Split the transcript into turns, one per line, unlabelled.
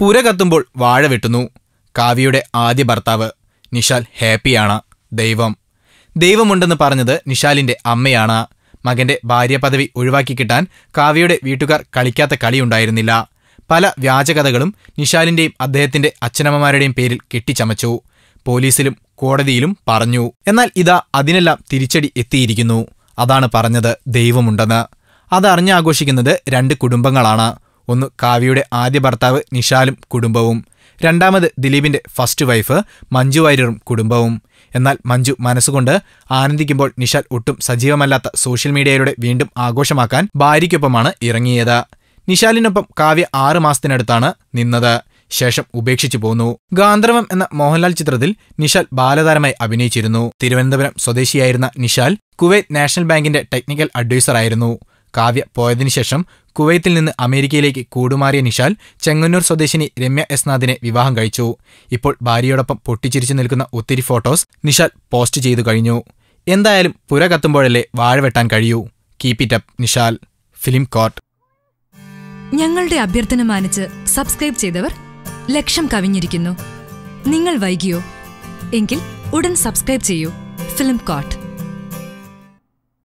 പുര കത്തുമ്പോൾ വാഴ വെട്ടുന്നു. കാവ്യയുടെ ആദ്യ ഭർത്താവ് നിഷാൽ ഹാപ്പിയാണ് ദൈവം. ദൈവമുണ്ടെന്ന് പറഞ്ഞത് നിഷാലിന്റെ അമ്മയാണ്. മകന്റെ ഭാര്യ പദവി ഒഴിവാക്കി കിട്ടാൻ കാവ്യയുടെ വീട്ടുകാർ കളിക്കാത്ത കളിയുണ്ടായിരുന്നില്ല പല വ്യാജകഥകളും നിഷാലിന്റെയും അദ്ദേഹത്തിന്റെ അച്ഛനമ്മമാരുടെയും പേരിൽ കെട്ടിച്ചമച്ചു. പോലീസിലും കോടതിയിലും പറഞ്ഞു. എന്നാൽ ഇതാ അതിനെല്ലാം തിരിച്ചടി എത്തിയിരിക്കുന്നു. അതാണ് പറഞ്ഞത് ദൈവമുണ്ടെന്ന്. അതറിഞ്ഞ് ആഘോഷിക്കുന്നത് രണ്ട് കുടുംബങ്ങളാണ്. ഒന്ന് കാവ്യയുടെ ആദ്യ ഭർത്താവ് നിഷാലും കുടുംബവും. രണ്ടാമത് ദിലീപിന്റെ ഫസ്റ്റ് വൈഫ് മഞ്ജു വാര്യറും കുടുംബവും. എന്നാൽ മഞ്ജു മനസ്സുകൊണ്ട് ആനന്ദിക്കുമ്പോൾ നിഷാൽ ഒട്ടും സജീവമല്ലാത്ത സോഷ്യൽ മീഡിയയിലൂടെ വീണ്ടും ആഘോഷമാക്കാൻ ഭാര്യയ്ക്കൊപ്പമാണ് ഇറങ്ങിയത്. നിഷാലിനൊപ്പം കാവ്യ ആറ് മാസത്തിനടുത്താണ് നിന്നത്. ശേഷം ഉപേക്ഷിച്ചു പോന്നു. ഗാന്ധർവം എന്ന മോഹൻലാൽ ചിത്രത്തിൽ നിഷാൽ ബാലതാരമായി അഭിനയിച്ചിരുന്നു. തിരുവനന്തപുരം സ്വദേശിയായിരുന്ന നിഷാൽ കുവൈറ്റ് നാഷണൽ ബാങ്കിന്റെ ടെക്നിക്കൽ അഡ്വൈസറായിരുന്നു. കാവ്യ പോയതിനു ശേഷം കുവൈത്തിൽ നിന്ന് അമേരിക്കയിലേക്ക് കൂടുമാറിയ നിഷാൽ ചെങ്ങന്നൂർ സ്വദേശിനി രമ്യ എസ്നാഥിനെ വിവാഹം കഴിച്ചു. ഇപ്പോൾ ഭാര്യയോടൊപ്പം പൊട്ടിച്ചിരിച്ചു നിൽക്കുന്ന ഒത്തിരി ഫോട്ടോസ് നിഷാൽ പോസ്റ്റ് ചെയ്തു കഴിഞ്ഞു. എന്തായാലും പുര കത്തുമ്പോഴല്ലേ വാഴ വെട്ടാൻ കഴിയൂ. Keep it up Nishal. Film court
ഞങ്ങളുടെ അഭ്യർത്ഥന മാനിച്ച് സബ്സ്ക്രൈബ് ചെയ്തവർ ലക്ഷം കവിഞ്ഞിരിക്കുന്നു. നിങ്ങൾ വൈകിയോ? എങ്കിൽ ഉടൻ സബ്സ്ക്രൈബ് ചെയ്യൂ. Film coat